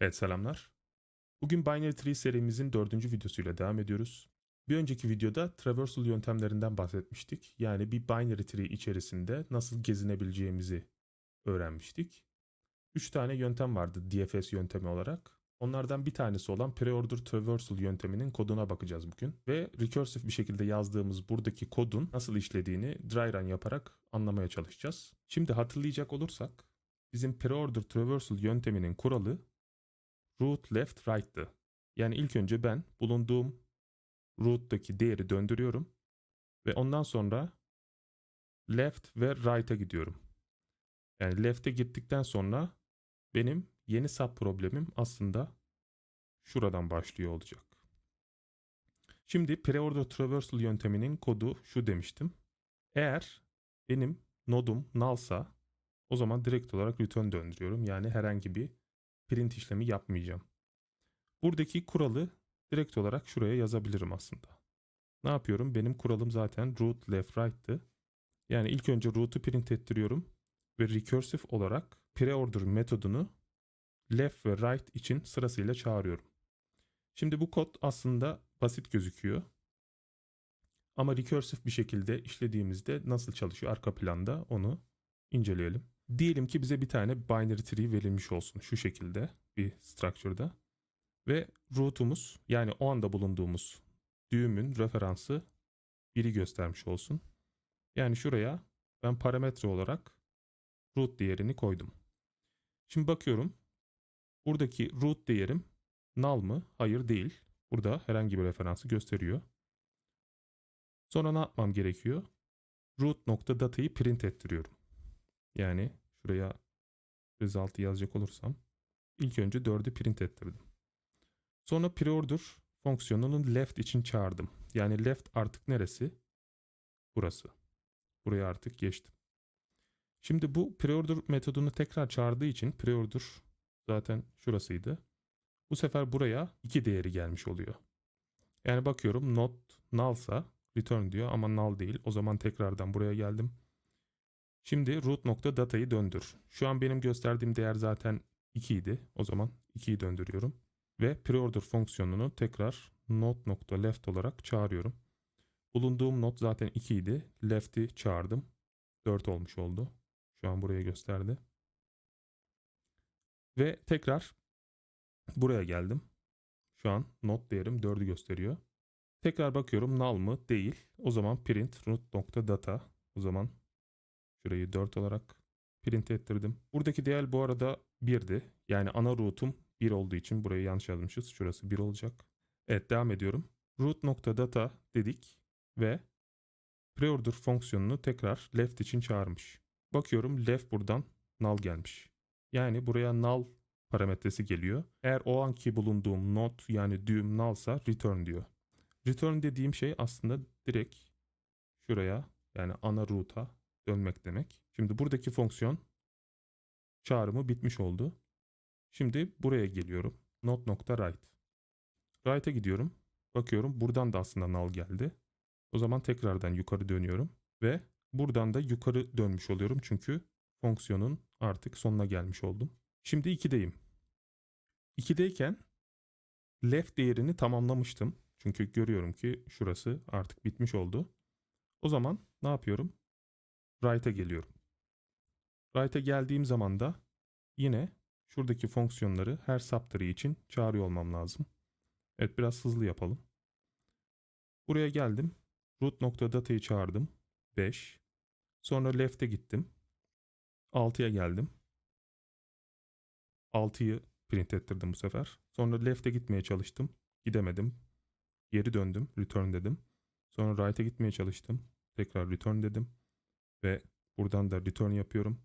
Evet selamlar. Bugün Binary Tree serimizin dördüncü videosuyla devam ediyoruz. Bir önceki videoda traversal yöntemlerinden bahsetmiştik. Yani bir binary tree içerisinde nasıl gezinebileceğimizi öğrenmiştik. Üç tane yöntem vardı DFS yöntemi olarak. Onlardan bir tanesi olan Preorder Traversal yönteminin koduna bakacağız bugün. Ve recursive bir şekilde yazdığımız buradaki kodun nasıl işlediğini dry run yaparak anlamaya çalışacağız. Şimdi hatırlayacak olursak bizim Preorder Traversal yönteminin kuralı root left right'tı. Yani ilk önce ben bulunduğum root'taki değeri döndürüyorum ve ondan sonra left ve right'a gidiyorum. Yani left'e gittikten sonra benim yeni sub problemim aslında şuradan başlıyor olacak. Şimdi preorder traversal yönteminin kodu şu demiştim. Eğer benim nodum null'sa o zaman direkt olarak return döndürüyorum. Yani herhangi bir print işlemi yapmayacağım. Buradaki kuralı direkt olarak şuraya yazabilirim aslında. Ne yapıyorum? Benim kuralım zaten root left right'tı. Yani ilk önce root'u print ettiriyorum ve recursive olarak preorder metodunu left ve right için sırasıyla çağırıyorum. Şimdi bu kod aslında basit gözüküyor. Ama recursive bir şekilde işlediğimizde nasıl çalışıyor arka planda onu inceleyelim. Diyelim ki bize bir tane binary tree verilmiş olsun şu şekilde bir structure'da. Ve root'umuz yani o anda bulunduğumuz düğümün referansı biri göstermiş olsun. Yani şuraya ben parametre olarak root değerini koydum. Şimdi bakıyorum. Buradaki root değerim null mı? Hayır değil. Burada herhangi bir referansı gösteriyor. Sonra ne yapmam gerekiyor? root.data'yı print ettiriyorum. Yani şuraya result'ı yazacak olursam ilk önce 4'ü print ettirdim. Sonra preorder fonksiyonunun left için çağırdım. Yani left artık neresi? Burası. Buraya artık geçtim. Şimdi bu preorder metodunu tekrar çağırdığı için preorder zaten şurasıydı. Bu sefer buraya iki değeri gelmiş oluyor. Yani bakıyorum not null'sa return diyor ama null değil. O zaman tekrardan buraya geldim. Şimdi root.data'yı döndür. Şu an benim gösterdiğim değer zaten 2 idi. O zaman 2'yi döndürüyorum. Ve preorder fonksiyonunu tekrar node.left olarak çağırıyorum. Bulunduğum not zaten 2 idi. Left'i çağırdım. 4 olmuş oldu. Şu an buraya gösterdi. Ve tekrar buraya geldim. Şu an not değerim 4'ü gösteriyor. Tekrar bakıyorum null mı? Değil. O zaman print root.data. O zaman şurayı 4 olarak print ettirdim. Buradaki değer bu arada 1'di. Yani ana root'um 1 olduğu için burayı yanlış yazmışız. Şurası 1 olacak. Evet devam ediyorum. root.data dedik ve preorder fonksiyonunu tekrar left için çağırmış. Bakıyorum left buradan null gelmiş. Yani buraya null parametresi geliyor. Eğer o anki bulunduğum not yani düğüm nullsa return diyor. Return dediğim şey aslında direkt şuraya yani ana root'a dönmek demek. Şimdi buradaki fonksiyon çağrımı bitmiş oldu. Şimdi buraya geliyorum. Not.write. Write'a gidiyorum. Bakıyorum buradan da aslında null geldi. O zaman tekrardan yukarı dönüyorum ve buradan da yukarı dönmüş oluyorum çünkü fonksiyonun artık sonuna gelmiş oldum. Şimdi 2'deyim. 2'deyken left değerini tamamlamıştım. Çünkü görüyorum ki şurası artık bitmiş oldu. O zaman ne yapıyorum? Right'a geliyorum. Right'a geldiğim zaman da yine şuradaki fonksiyonları her subtree için çağırıyor olmam lazım. Evet biraz hızlı yapalım. Buraya geldim. Root.data'yı çağırdım. 5. Sonra left'e gittim. 6'ya geldim. 6'yı print ettirdim bu sefer. Sonra left'e gitmeye çalıştım. Gidemedim. Geri döndüm. Return dedim. Sonra right'e gitmeye çalıştım. Tekrar return dedim. Ve buradan da return yapıyorum.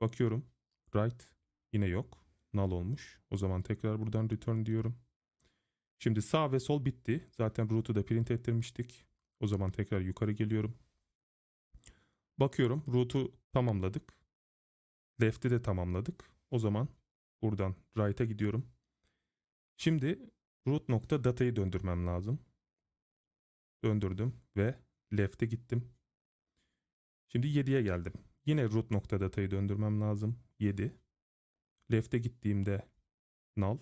Bakıyorum. Right yine yok. Null olmuş. O zaman tekrar buradan return diyorum. Şimdi sağ ve sol bitti. Zaten root'u da print ettirmiştik. O zaman tekrar yukarı geliyorum. Bakıyorum root'u tamamladık. Left'i de tamamladık. O zaman buradan right'a gidiyorum. Şimdi root.data'yı döndürmem lazım. Döndürdüm ve left'e gittim. Şimdi 7'ye geldim. Yine root.data'yı döndürmem lazım. 7. Left'e gittiğimde null.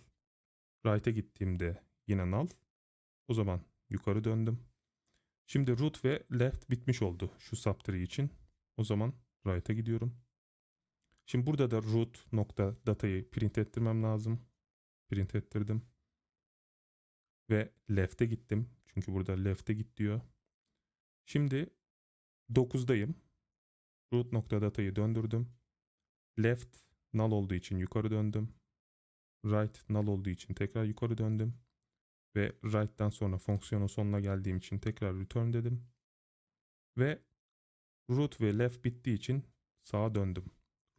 Right'e gittiğimde yine null. O zaman yukarı döndüm. Şimdi root ve left bitmiş oldu şu subtree için. O zaman right'a gidiyorum. Şimdi burada da root nokta datayı print ettirmem lazım. Print ettirdim. Ve left'e gittim. Çünkü burada left'e git diyor. Şimdi 9'dayım. Root nokta datayı döndürdüm. Left null olduğu için yukarı döndüm. Right null olduğu için tekrar yukarı döndüm. Ve right'tan sonra fonksiyonun sonuna geldiğim için tekrar return dedim. Ve root ve left bittiği için sağa döndüm.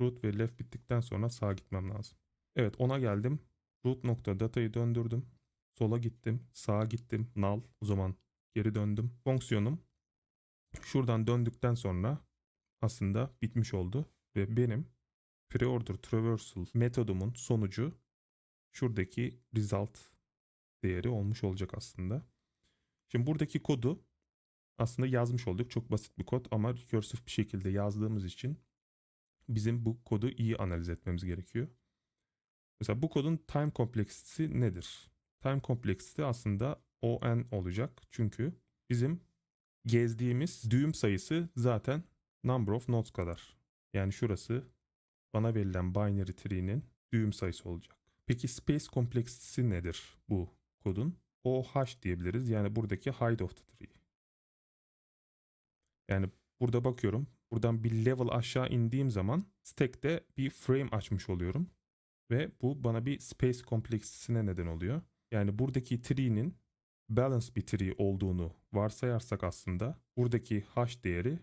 Root ve left bittikten sonra sağa gitmem lazım. Evet ona geldim. Root nokta datayı döndürdüm. Sola gittim. Sağa gittim. Null. O zaman geri döndüm. Fonksiyonum şuradan döndükten sonra aslında bitmiş oldu. Ve benim preorder traversal metodumun sonucu şuradaki result değeri olmuş olacak aslında. Şimdi buradaki kodu aslında yazmış olduk. Çok basit bir kod ama recursive bir şekilde yazdığımız için bizim bu kodu iyi analiz etmemiz gerekiyor. Mesela bu kodun time complexity'si nedir? Time complexity aslında on olacak. Çünkü bizim gezdiğimiz düğüm sayısı zaten number of nodes kadar. Yani şurası bana verilen binary tree'nin düğüm sayısı olacak. Peki space complexity'si nedir bu kodun? O hash diyebiliriz. Yani buradaki height of the tree. Yani burada bakıyorum. Buradan bir level aşağı indiğim zaman stack'te bir frame açmış oluyorum. Ve bu bana bir space complexity'sine neden oluyor. Yani buradaki tree'nin balance bir tree olduğunu varsayarsak aslında buradaki hash değeri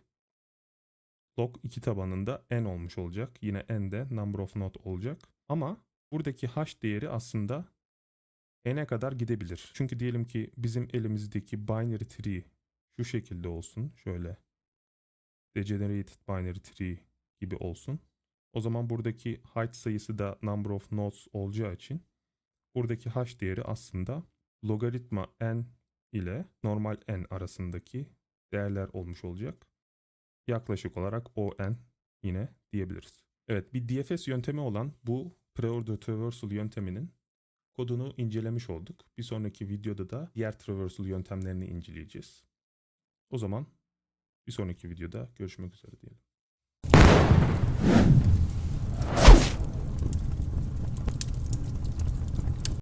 log 2 tabanında n olmuş olacak. Yine n de number of node olacak. Ama buradaki hash değeri aslında n'e kadar gidebilir. Çünkü diyelim ki bizim elimizdeki binary tree şu şekilde olsun. Şöyle degenerated binary tree gibi olsun. O zaman buradaki height sayısı da number of nodes olacağı için buradaki hash değeri aslında logaritma n ile normal n arasındaki değerler olmuş olacak. Yaklaşık olarak o n yine diyebiliriz. Evet bir DFS yöntemi olan bu preorder traversal yönteminin kodunu incelemiş olduk. Bir sonraki videoda da diğer traversal yöntemlerini inceleyeceğiz. O zaman bir sonraki videoda görüşmek üzere diyelim.